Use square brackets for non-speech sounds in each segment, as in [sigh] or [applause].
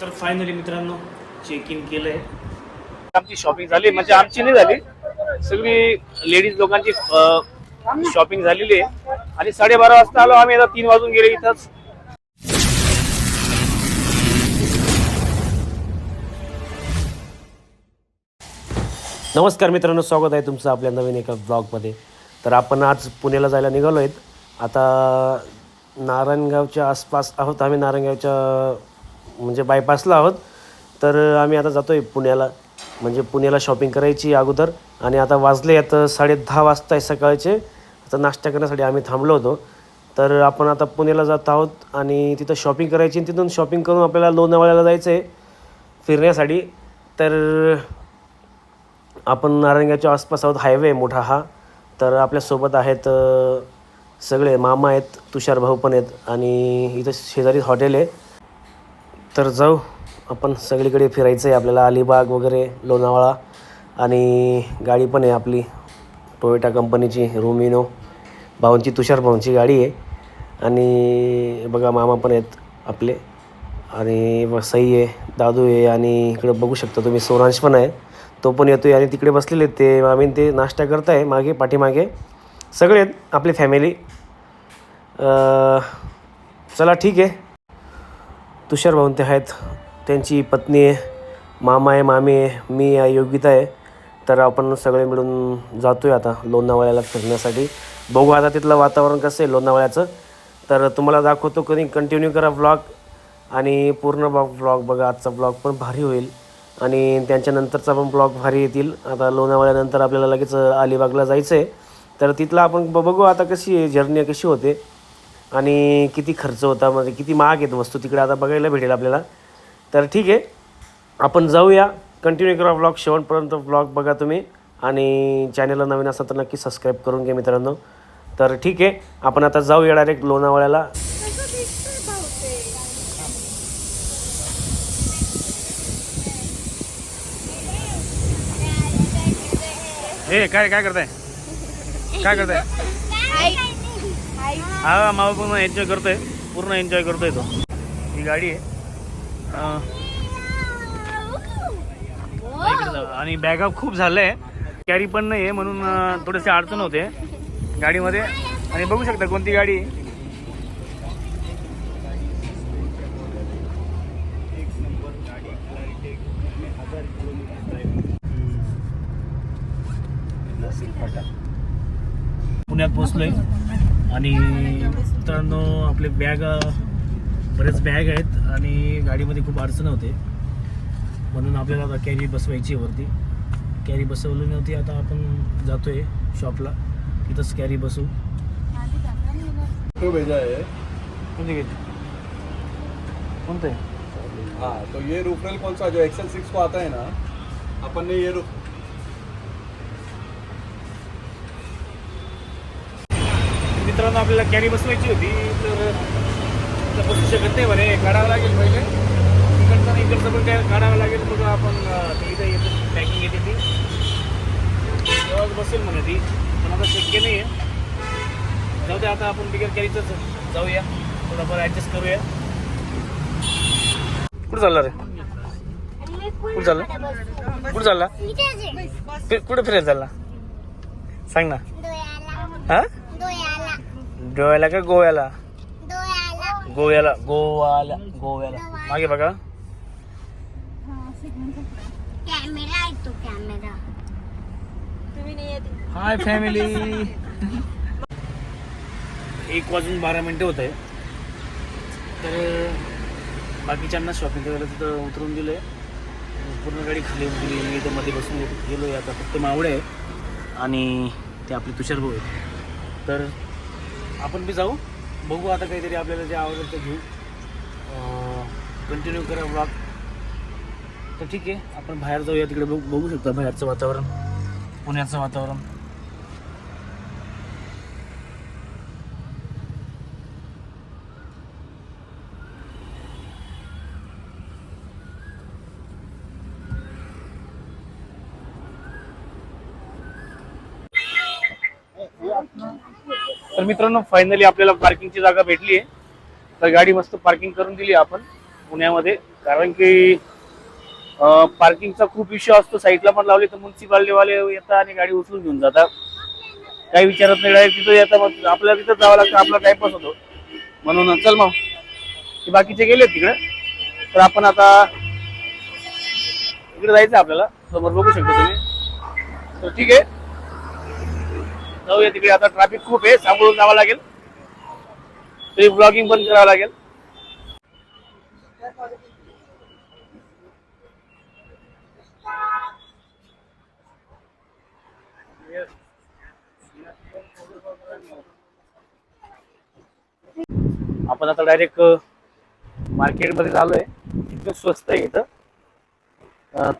तर फायनली मित्रांनो check in केलंय. आमची शॉपिंग झाली म्हणजे आमची नाही झाली. सगळी लेडीज लोकांची शॉपिंग झालेली आहे. आणि साडेबारा वाजता आलो आम्ही आता तीन वाजून गेले इथंच. नमस्कार मित्रांनो स्वागत आहे तुमचं आपल्या नवीन एका ब्लॉगमध्ये तर आपण आज पुण्याला जायला निघालो आहेत आता नारायणगावच्या आसपास आहोत. आम्ही नारायणगावच्या म्हणजे बायपासला आहोत. तर आम्ही आता जातो आहे पुण्याला. म्हणजे पुण्याला शॉपिंग करायची अगोदर. आणि आता वाजले आता साडे दहा वाजता आहे सकाळचे. आता नाश्ता करण्यासाठी आम्ही थांबलो होतो. तर आपण आता पुण्याला जात आहोत. आणि तिथं शॉपिंग करायची आणि तिथून शॉपिंग करून आपल्याला लोणावळ्याला जायचं आहे फिरण्यासाठी. तर आपण नारायणगावच्या आसपास आहोत. हायवे मोठा हा. तर आपल्यासोबत आहेत सगळे मामा आहेत. तुषार भाऊ पण आहेत. आणि इथं शेजारी हॉटेल आहे. तर जाऊ आपण सगळीकडे फिरायचं आहे आपल्याला अलिबाग वगैरे लोणावळा आणि गाडी पण आहे आपली. टोयोटा कंपनीची रोमिनो भाऊंची तुषार भाऊंची गाडी आहे. आणि बघा मामा पण आहेत आपले. आणि सई आहे दादू आहे आणि इकडं बघू शकता तुम्ही सोरांश पण आहे. तो पण येतो आहे आणि तिकडे बसलेले आहेत ते. आम्ही ते नाश्ता करत आहे मागे पाठीमागे. सगळे आहेत आपली फॅमिली चला ठीक आहे. तुषार भाऊन आहेत. त्यांची पत्नी आहे मामा आहे मामी आहे मी आहे योगिता आहे. तर आपण सगळे मिळून जातो आहे आता लोणावळ्याला फिरण्यासाठी. बघू आता तिथलं वातावरण कसं आहे लोणावळ्याचं. तर तुम्हाला दाखवतो कधी कंटिन्यू करा ब्लॉग आणि पूर्ण ब्लॉग ब्लॉग बघा आजचा ब्लॉग पण भारी होईल. आणि त्यांच्यानंतरचा पण ब्लॉग भारी येतील. आता लोणावळ्यानंतर आपल्याला लगेच अलिबागला जायचं आहे तर तिथलं आपण ब- बघू आता कशी आहे जर्नी कशी होते. आणि किती खर्च होता म्हणजे किती महाग आहेत वस्तू तिकडे आता बघायला भेटेल आपल्याला. तर ठीक आहे आपण जाऊया. कंटिन्यू करा ब्लॉग शेवटपर्यंत ब्लॉग बघा तुम्ही. आणि चॅनलला नवीन असाल तर नक्की सबस्क्राईब करून घ्या मित्रांनो. तर ठीक आहे आपण आता जाऊया डायरेक्ट लोणावळ्याला. हे काय काय करताय? काय करताय? हा मावा पूर्ण एन्जॉय करतोय. पूर्ण एन्जॉय करतोय तो. ही गाडी आहे. आणि बॅगअप खूप झालंय. कॅरी पण नाही आहे म्हणून थोडेसे अडचण होते. गाडीमध्ये. आणि बघू शकता कोणती गाडी पुण्यात पोचलोय आणि मित्रांनो आपले बॅग बरेच बॅग आहेत आणि गाडीमध्ये खूप अडचण होते. म्हणून आपल्याला आता कॅरी बसवायची आहे वरती. कॅरी बसवली नव्हती आता आपण जातोय शॉपला तिथंच कॅरी बसवू तो भेजा है कोणते घ्यायचे कोणते? हाँ तो ये रूफरेल कौन सा जो एक्सेल सिक्स को आता है ना अपन ने ये रूफ मित्रांनो आपल्याला कॅरी बसवायची होती तर बसू शकत नाही म्हणे. काढावं लागेल पहिले. इकडचं इकडचं पण काय काढावं लागेल मग आपण इथं येतं पॅकिंग येते ती. तेव्हाच बसेल म्हणे ती पण आता शक्य नाही आहे जाऊ दे आता आपण बिगर कॅरीचंच जाऊया. थोडंफार ॲडजस्ट करूया. कुठं चालला रे? कुठं चालला? कुठं चालला? कुठं फिरायला चालला? सांग ना. हा? डोळ्याला का गोव्याला? गोव्याला. गोवाला. गोव्याला. मागे बघा. कॅमेरा आहे तो कॅमेरा. Hi family. [laughs] एक वाजून बारा मिनटं होत आहे तर बाकीच्यांना शॉपिंग करायला तिथं उतरून दिलं आहे पूर्ण गाडी खाली गेली. मी इथं मध्ये बसून गेलो आहे आता फक्त मावडे आहे आणि ते आपले तुषार भाऊ आहेत. तर आपण बी जाऊ. बघू आता काहीतरी आपल्याला जे आवडेल ते घेऊ. कंटिन्यू करा ब्लॉग तर ठीक आहे आपण बाहेर जाऊया तिकडे. बघू बघू शकता बाहेरचं वातावरण पुण्याचं वातावरण. तर मित्रांनो फायनली आपल्याला पार्किंगची जागा भेटली आहे. तर गाडी मस्त पार्किंग करून दिली आपण पुण्यामध्ये. कारण की पार्किंगचा खूप इश्यू असतो. साईडला पण लावले तर म्युन्सिपाल्टीवाले येतात आणि गाडी उचलून घेऊन जातात. काही विचारत नाही डायरेक्ट तिथं येतात. मग आपल्याला तिथं जावं लागतं. आपला टाइमपास होतो. म्हणून चल मग. ते बाकीचे गेले तिकडे. तर आपण आता इकडे जायचं आहे आपल्याला. समोर बघू शकतो तुम्ही. तर ठीक आहे. जाऊया तिकडे. आता ट्रॅफिक खूप आहे सांभाळून जावं लागेल. तरी ब्लॉगिंग पण करावं लागेल. आपण आता डायरेक्ट मार्केटमध्ये झालोय. इतकं स्वस्त आहे इथं.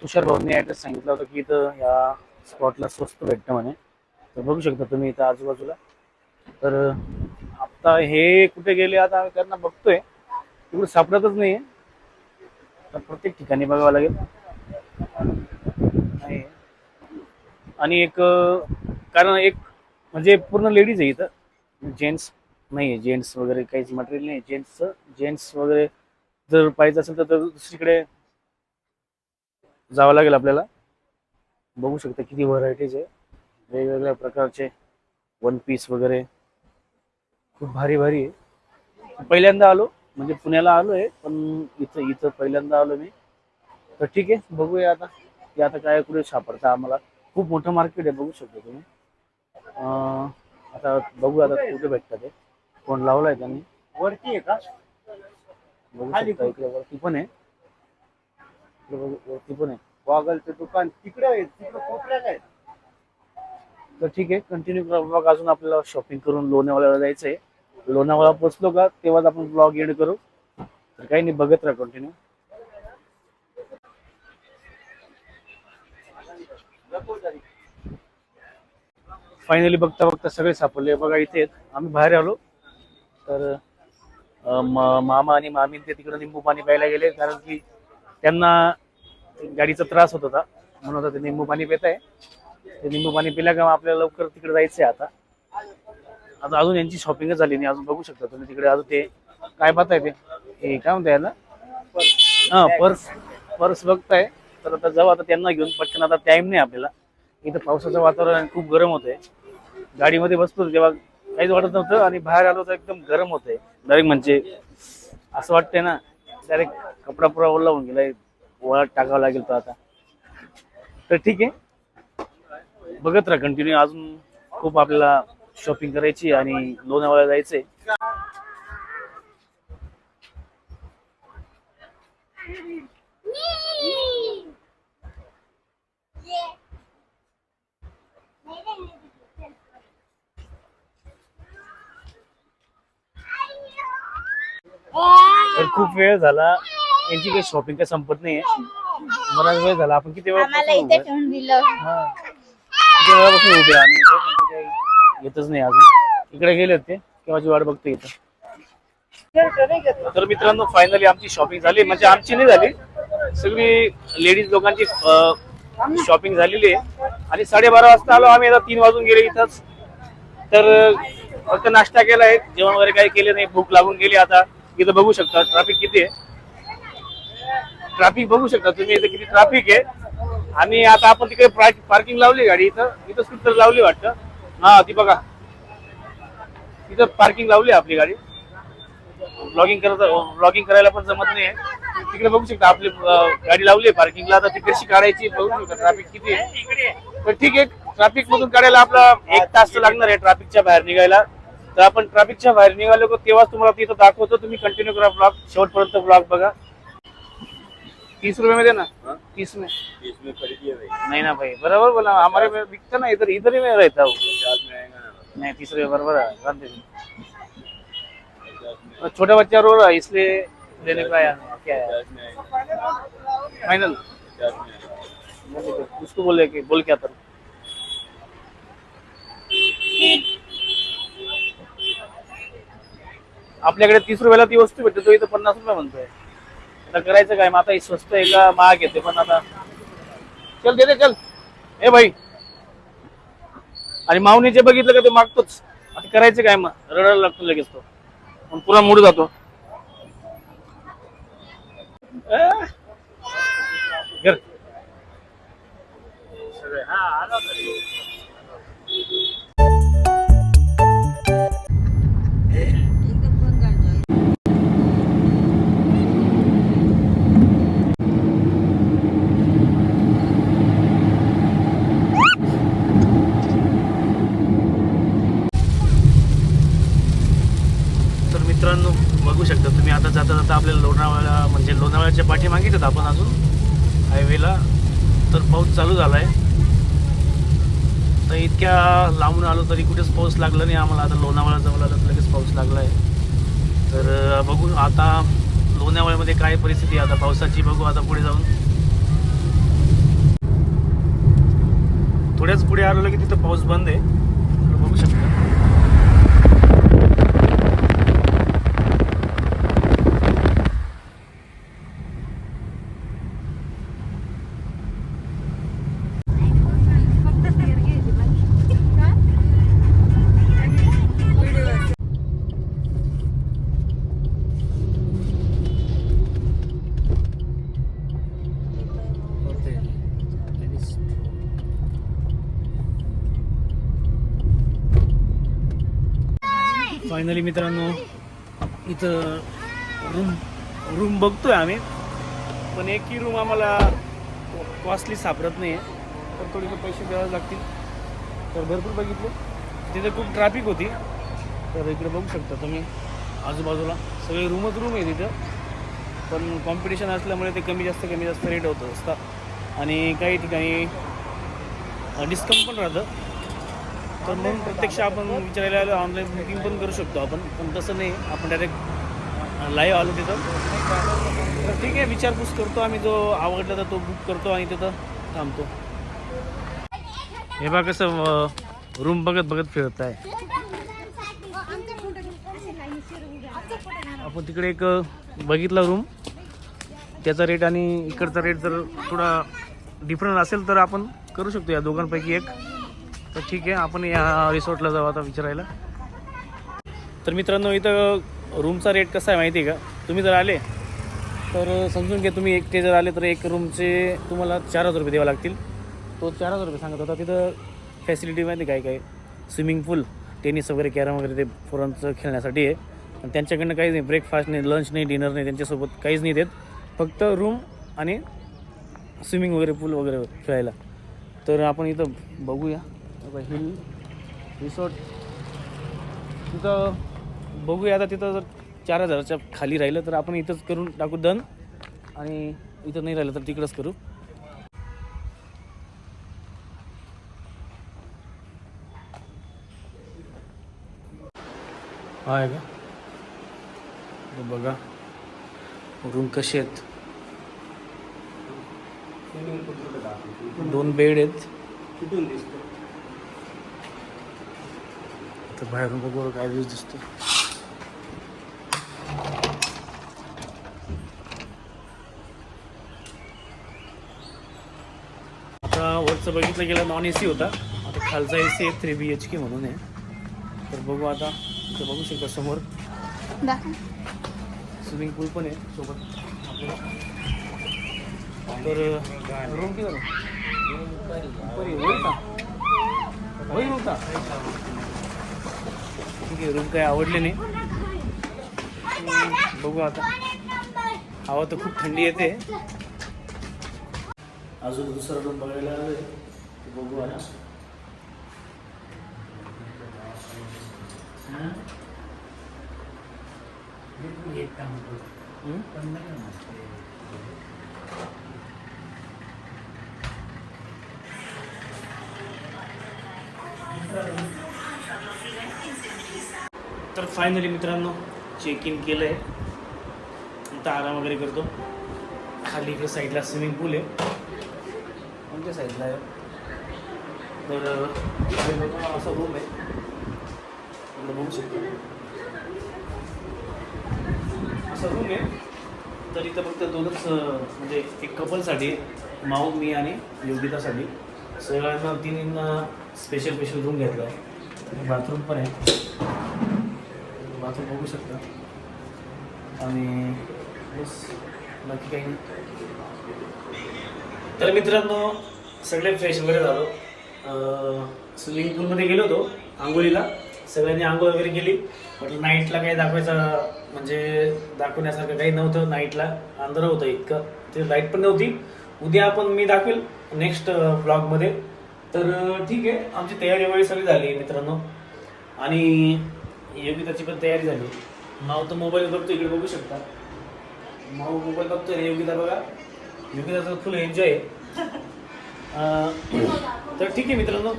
तुषार भाऊंनी ऍड्रेस सांगितला होता की इथं या स्पॉटला स्वस्त भेटतं म्हणे. तर बघू शकता तुम्ही इथं आजूबाजूला. तर आता हे कुठे गेले आता आम्ही त्यांना बघतोय. तिकडे सापडतच नाहीये. तर प्रत्येक ठिकाणी बघावं लागेल. नाही. आणि एक कारण एक म्हणजे पूर्ण लेडीज आहे इथं. जेंट्स नाही आहे जेंट्स वगैरे काहीच मटेरियल नाही जेंट्सचं जेंट्स वगैरे जर पाहिजे असेल तर तर दुसरीकडे जावं लागेल आपल्याला. बघू शकता किती व्हरायटीज आहे. वेगवेगळ्या प्रकारचे वन पीस वगैरे. खूप भारी भारी आहे. पहिल्यांदा आलो म्हणजे पुण्याला आलो आहे पण इथं इथं पहिल्यांदा आलो मी. तर ठीक आहे बघूया आता. की आता काय कुठे सापडतं आम्हाला. खूप मोठं मार्केट आहे बघू शकता तुम्ही. आता बघू आता कुठे भेटतात ते फोन लावलाय त्यांनी. वरती आहे का? बघू शकता इकडे वरती पण आहे. इकडे वरती पण आहे. गॉगलचं दुकान. तिकडे आहे तिकडे कोपऱ्यात आहे. तर ठीक आहे कंटिन्यू करा. ब्लॉग अजून आपल्याला शॉपिंग करून लोणावळ्याला जायचंय. लोणावळा पोचलो का तेव्हाच आपण ब्लॉग एड करू. तर काही नाही बघत राहा कंटिन्यू फायनली बघता बघता सगळे सापडले. बघा इथे आम्ही बाहेर आलो. तर मामा आणि मामी ते तिकडे निंबू पाणी प्यायला गेले. कारण की त्यांना गाडीचा त्रास होत होता. म्हणून आता ते निंबू पाणी पित आहे ते निंबू पाणी पिल्या का आपल्याला लवकर तिकडे जायचंय आता. आता अजून यांची शॉपिंगच झाली नाही अजून बघू शकता तुम्ही तिकडे अजून ते काय पाहताय ते. हे काय म्हणता याला? हा पर्स पर्स बघताय. तर आता जाऊ आता त्यांना घेऊन पटकन आता टाइम नाही आपल्याला. इथं पावसाचं वातावरण खूप गरम होतंय. गाडीमध्ये बसतो तेव्हा काहीच वाटत नव्हतं आणि बाहेर आलो तर एकदम गरम होतंय. डायरेक्ट म्हणजे असं वाटतंय ना डायरेक्ट कपडा पुरा ओला होऊन गेलाय. ओळा टाकावा लागेल तो आता. तर ठीक आहे. बघत राहा कंटिन्यू अजून खूप आपल्याला शॉपिंग करायची आणि लोणावळ्याला जायचंय. तर खूप वेळ झाला. यांची काही शॉपिंग काही संपत नाहीये. बराच वेळ झाला. आपण किती वेळ आम्हाला इथे ठेवून दिलं. किती वेळापासून उभे आहे आम्ही पण ते काही येतच नाही अजून. इकडे गेलेत ते केव्हाची वाट बघते इथं. तर मित्रांनो फायनली आमची शॉपिंग झाली. म्हणजे आमची नाही झाली. सगळी लेडीज लोकांची शॉपिंग झालेली आहे. आणि साडेबारा वाजता आलो. आम्ही आता तीन वाजून गेले इथंच. तर फक्त नाश्ता केला आहे. जेवण वगैरे काही केले नाही. भूक लागून गेली आता. इथं बघू शकता ट्रॅफिक किती आहे. ट्रॅफिक बघू शकता तुम्ही इथं किती ट्रॅफिक आहे. आणि आता आपण तिकडे पार्किंग लावली गाडी इथं. इथं स्कूटर लावली वाटतं. हा ती बघा. इथं पार्किंग लावली आपली गाडी. ब्लॉगिंग करत ब्लॉगिंग करायला पण जमत नाही तिकडे बघू शकता आपली गाडी लावली पार्किंगला आता ती कशी काढायची बघू शकता. ट्रॅफिक किती आहे. तर ठीक आहे. ट्रॅफिक मधून काढायला आपला एक तास तर लागणार आहे ट्रॅफिकच्या बाहेर निघायला. तर आपण ट्रॅफिकच्या बाहेर निघालो तेव्हाच तुम्हाला तिथं दाखवतो. तुम्ही कंटिन्यू करा ब्लॉग शेवटपर्यंत ब्लॉग बघा. तीस रुपये में देना? तीस में? इसमें खरीदिए भाई। नहीं ना भाई बराबर बोला हमारे में बिकता ना इधर इधर ही में रहता हूँ। में ना नहीं तीस रुपये बराबर है छोटा बच्चा रो रहा है इसलिए लेने को आया क्या है? में फाइनल में उसको बोले कि बोल क्या तर आपल्याकडे तीस रुपयाला ती वस्तू भेटते तो इथं पन्नास रुपये म्हणतोय आता करायचं काय? मग आता ही स्वस्त आहे का? महाग येते पण आता. चल दे दे चल. ए भाई. आणि माऊनी जे बघितलं का ते मागतोच. आता करायचं काय मग? रडायला लागतो लगेच तो. पण पुरा मूड जातो. घर. लोणावळ्याच्या पाठीमागेच आपण अजून. हायवेला तर पाऊस चालू झाला आहे तर इतक्या लांबून आलो तरी कुठेच पाऊस लागला नाही. आम्हाला आता लोणावळा जवळ आलं तर लगेच पाऊस लागला आहे तर बघू आता लोणावळ्यामध्ये काय परिस्थिती आहे. आता पावसाची बघू आता पुढे जाऊन. थोड्याच पुढे आलो की तिथं पाऊस बंद आहे. फायनली मित्रांनो इथं रूम रूम बघतोय आम्ही. पण एकही रूम आम्हाला कॉस्टली सापडत नाही आहे तर थोडेसे पैसे द्यावे लागतील. तर भरपूर बघितलं. तिथे खूप ट्रॅफिक होती. तर इकडे बघू शकता तुम्ही आजूबाजूला. सगळे रूमच रूम आहे तिथं. पण कॉम्पिटिशन असल्यामुळे ते कमी जास्त कमी जास्त रेट होत असतात आणि काही ठिकाणी डिस्काउंट पण राहतं. तर म्हणून प्रत्यक्ष आपण विचारायला आलो ऑनलाईन बुकिंग पण करू शकतो आपण पण तसं नाही. आपण डायरेक्ट लाईव्ह आलो तिथं. तर ठीक आहे विचारपूस करतो आम्ही जो आवडला तर तो बुक करतो आणि तिथं थांबतो. हे बघा कसं रूम बघत बघत फिरत आहे आपण तिकडे एक बघितला रूम त्याचा रेट आणि इकडचा रेट जर थोडा डिफरंट असेल तर आपण करू शकतो या दोघांपैकी एक. तर ठीक आहे आपण या रिसॉर्टला जाऊ आता विचारायला. तर मित्रांनो इथं रूमचा रेट कसा आहे माहिती आहे का? तुम्ही जर आले तर समजून घ्या तुम्ही एकटे जर आले तर एक रूमचे तुम्हाला चार हजार रुपये द्यावे लागतील. तो चार हजार रुपये सांगत होता तिथं फॅसिलिटी माहिती काय काय? स्विमिंग पूल टेनिस वगैरे कॅरम वगैरे ते पोरांचं खेळण्यासाठी आहे. आणि त्यांच्याकडनं काहीच नाही ब्रेकफास्ट नाही लंच नाही डिनर नाही त्यांच्यासोबत काहीच नाही देत. फक्त रूम आणि स्विमिंग वगैरे पूल वगैरे खेळायला. तर आपण इथं बघूया. Hill resort. तिथं बघूया आता तिथं जर चार हजाराच्या खाली राहिलं तर आपण इथंच करून टाकू दन. आणि इथं नाही राहिलं तर तिकडंच करू. हा आहे का हे बघा रूम कसे आहेत? दोन बेड आहेत. कुठून दिसतो तर बाहेरून बघू काय व्ह्यूज दिसतो आता वरचं बघितलं गेलं नॉन ए सी होता. आता खालचा ए सी आहे थ्री बी एच के म्हणून आहे. तर बघू आता इथं बघू शकता समोर. स्विमिंग पूल पण आहे सोबत तर रूम किती होईल होता ठीक आहे रूम काही आवडले नाही. बघू आता. हवा तर खूप थंडी येते. अजून दुसरा रूम बघायला आलोय बघू आता. हम्म? तर फायनली मित्रांनो चेक इन केलं आहे आता आराम वगैरे करतो. खाली इकडे साईडला स्विमिंग पूल आहे. कोणत्या साईडला आहे. तर इकडे असा रूम आहे. बघू शकतो. असा रूम आहे. तर इथं फक्त दोनच म्हणजे एक कपलसाठी माऊ मी आणि योगितासाठी. सगळ्यांना तिन्हींना स्पेशल स्पेशल रूम घेतला आहे बाथरूम पण आहे. बाथरूम बघू शकता. आणि बस बाकी काही नाही. तर मित्रांनो सगळे फ्रेश वगैरे झालो. स्विमिंग पूलमध्ये गेलो होतो आंघोळीला. सगळ्यांनी आंघोळ वगैरे केली. म्हटलं नाईटला काही दाखवायचं म्हणजे दाखवण्यासारखं काही नव्हतं नाईटला. अंधार होतं इतकं. ते लाइट पण नव्हती. उद्या आपण मी दाखवेल नेक्स्ट ब्लॉगमध्ये तर ठीक आहे. आमची तयारी वगैरे सगळी झाली आहे मित्रांनो. आणि योगिताची पण तयारी झाली. माव तर मोबाईल बघतो इकडे बघू शकता. माऊ मोबाईल बघतोय रे योगिता बघा. योगिताचा फुल एन्जॉय तर ठीक आहे मित्रांनो.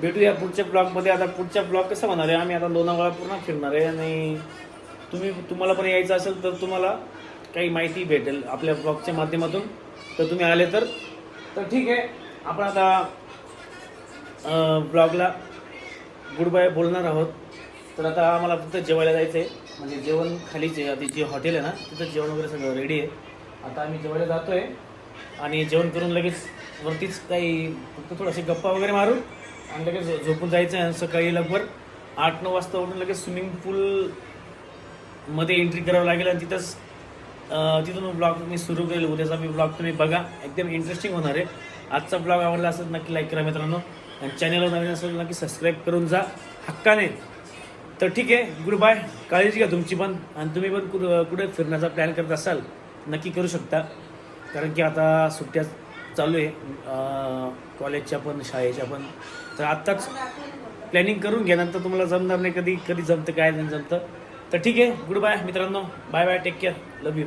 भेटूया पुढच्या ब्लॉगमध्ये आता पुढच्या ब्लॉग कसं होणार आहे? आम्ही आता लोणावळा पूर्ण फिरणार आहे आणि तुम्ही तुम्हाला पण यायचं असेल तर तुम्हाला काही माहिती भेटेल आपल्या ब्लॉगच्या माध्यमातून. तर तुम्ही आले तर. तर ठीक आहे. आपण आता ब्लॉगला गुड बाय बोलणार आहोत. तर आता आम्हाला फक्त जेवायला जायचं आहे म्हणजे जेवण खालीच आहे. आधी जे हॉटेल आहे ना तिथं जेवण वगैरे सगळं रेडी आहे. आता आम्ही जेवायला जातो आहे आणि जेवण करून लगेच वरतीच काही फक्त थोडंसे गप्पा वगैरे मारू आणि लगेच झोपून जायचं आहे आणि सकाळी लगभग आठ नऊ वाजता उठून लगेच स्विमिंग पूलमध्ये एंट्री करावं लागेल. आणि तिथंच तिथून ब्लॉग मी सुरू करेल. उद्याचा मी ब्लॉग तुम्ही बघा. एकदम इंटरेस्टिंग होणार आहे. आजचा ब्लॉग आवडला असेल नक्की लाईक करा मित्रांनो. आणि चॅनलवर नवीन असेल नक्की सबस्क्राईब करून जा. हक्काने. तर ठीक आहे गुड बाय काळजी घ्या तुमची पण. आणि तुम्ही पण कुठं कुठे फिरण्याचा प्लॅन करत असाल नक्की करू शकता. कारण की आता सुट्ट्या चालू आहे. कॉलेजच्या पण शाळेच्या पण. तर आत्ताच प्लॅनिंग करून घ्या नंतर तुम्हाला जमणार नाही कधी कधी जमतं काय नाही जमतं. तर ठीक आहे गुड बाय मित्रांनो. Bye bye take care love you